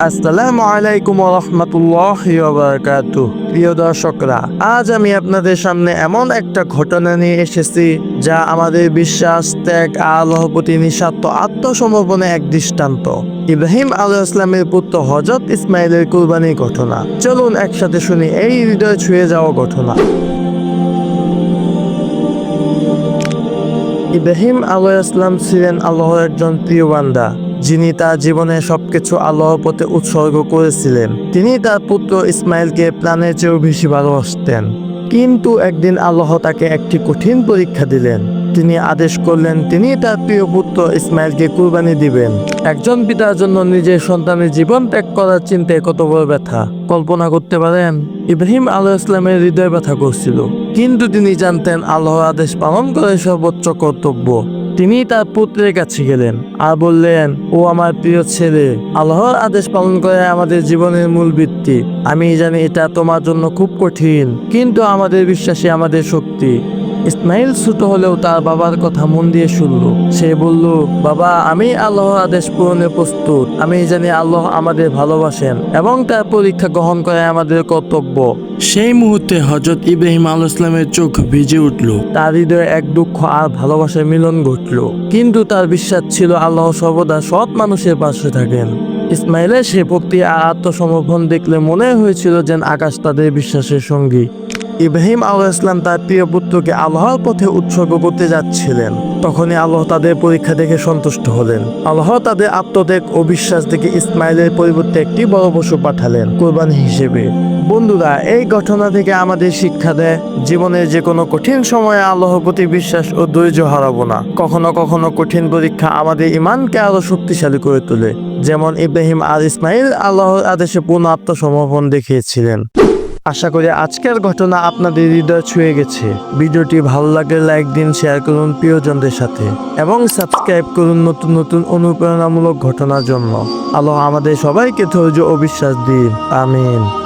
আসসালামু আলাইকুম রহমতুল্লাহ বারাকাতু প্রিয় দর্শকরা, আজ আমি আপনাদের সামনে এমন একটা ঘটনা নিয়ে এসেছি যা আমাদের বিশ্বাস, ত্যাগ আর আল্লাহর প্রতি নিঃস্বার্থ আত্মসমর্পণে এক দৃষ্টান্ত। ইব্রাহিম আলহ ইসলামের পুত্র হজরত ইসমাইলের কুরবানির ঘটনা। চলুন একসাথে শুনি, এই হৃদয় ছুঁয়ে যাওয়া ঘটনা। ইব্রাহিম আল্লাহ ইসলাম ছিলেন আল্লাহর একজন প্রিয় বান্দা। যিনি তার জীবনে সবকিছু আল্লাহর পথে উৎসর্গ করেছিলেন। তিনি তার পুত্র ইসমাইলকে প্রাণের চেয়েও বেশি ভালোবাসতেন। কিন্তু একদিন আল্লাহ তাকে একটি কঠিন পরীক্ষা দিলেন। তিনি আদেশ করলেন, তিনি তার প্রিয় পুত্র ইসমাইলকে কুরবানি দিবেন। একজন পিতার জন্য নিজের সন্তানের জীবন ত্যাগ করার চিন্তায় কত বড় ব্যথা। কল্পনা করতে পারেন, ইব্রাহিম আল্লাহ ইসলামের হৃদয় ব্যথা করছিল। কিন্তু তিনি জানতেন, আল্লাহর আদেশ পালন করে সর্বোচ্চ কর্তব্য। তিনি তার পুত্রের কাছে গেলেন আর বললেন, ও আমার প্রিয় ছেলে, আল্লাহর আদেশ পালন করে আমাদের জীবনের মূল ভিত্তি। আমি জানি এটা তোমার জন্য খুব কঠিন, কিন্তু আমাদের বিশ্বাসী আমাদের শক্তি। ইসমাইল ছোট হলেও তার বাবার কথা মন দিয়ে শুনল। সে বলল বাবা আমি আল্লাহ আদেশ পূরণে প্রস্তুত। আমি জানি আল্লাহ আমাদের ভালোবাসেন এবং তার পরীক্ষা গ্রহণ করে আমাদের কর্তব্য। সেই মুহূর্তে হজরত ইব্রাহিম আল ইসলামের চোখ ভিজে উঠল। তার হৃদয়ে এক দুঃখ আর ভালোবাসার মিলন ঘটল। কিন্তু তার বিশ্বাস ছিল আল্লাহ সর্বদা সৎ মানুষের পাশে থাকেন। ইসমাইলের সে ভক্তি আর আত্মসমর্পণ দেখলে মনে হয়েছিল যেন আকাশ তাদের বিশ্বাসের সঙ্গী। ইব্রাহিম আল্লাহ ইসলাম তার প্রিয় পুত্রকে আল্লাহর পথে উৎসর্গ করতে যাচ্ছিলেন। তখনই আল্লাহ তাদের পরীক্ষা দেখে সন্তুষ্ট হলেন। আল্লাহ তাদের আত্মত্যাগ ও বিশ্বাস দেখে ইসমাইলের পরিবর্তে একটি বড় পশু পাঠালেন কোরবানি হিসেবে। বন্ধুরা, এই ঘটনা থেকে আমাদের শিক্ষা দেয় জীবনের যে কোনো কঠিন সময়ে আল্লাহর প্রতি বিশ্বাস ও ধৈর্য হারাবো না। কখনো কখনো কঠিন পরীক্ষা আমাদের ইমানকে আরও শক্তিশালী করে তোলে। যেমন ইব্রাহিম আর ইসমাইল আল্লাহর আদেশে পূর্ণ আত্মসমর্পণ দেখিয়েছিলেন। আশা করি আজকের ঘটনা আপনাদের হৃদয় ছুঁয়ে গেছে। ভিডিওটি ভালো লাগলে লাইক দিন শেয়ার করুন প্রিয়জনদের সাথে। এবং সাবস্ক্রাইব করুন নতুন নতুন অনুপ্রেরণামূলক ঘটনার জন্য। আলো আমাদের সবাইকে ধৈর্য ও বিশ্বাস দিন। আমিন।